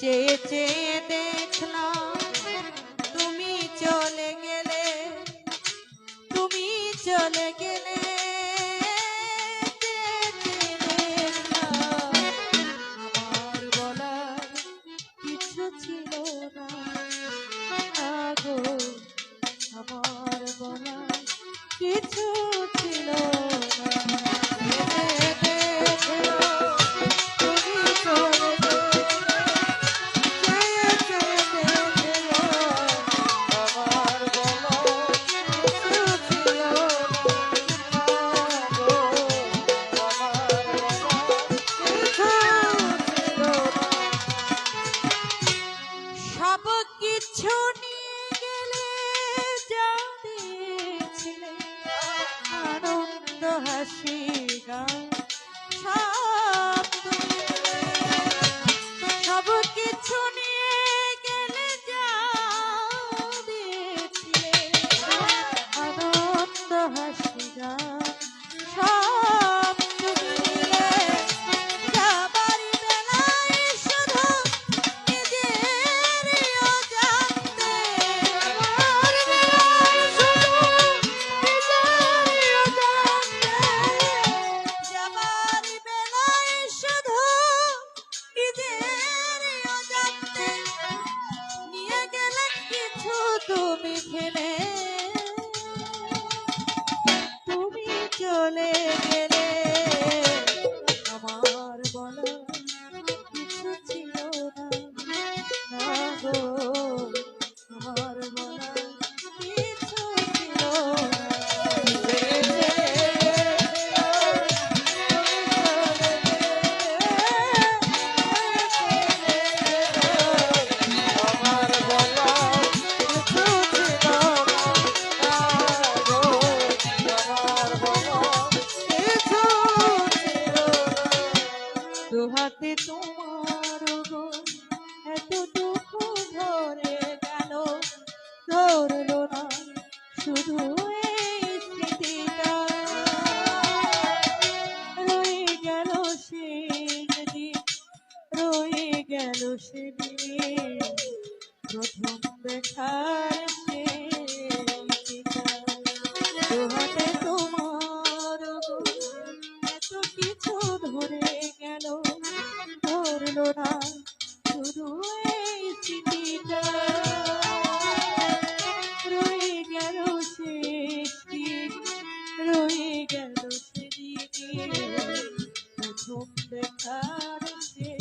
চেয়ে চেয়ে দেখলাম তুমি চলে গেলে, তুমি চলে গেলে আমার কিছু ছিল না। আগো, আমার বলার কিছু ছিল হাসি গান কিছু নিয়ে গেলে যা দিয়েছিলে হাসি। চলে গেলে তাতে তোমার এত দুঃখ ধরে গেল। ধরলো না শুধু রয়ে রয়ে গেল প্রথম দেখার তোমার এত কিছু ধরে হলো না শুধু এই চিঠিটা। রয়ে গেল সেদিন রয়ে গেল সেদিন প্রথম দেখার সে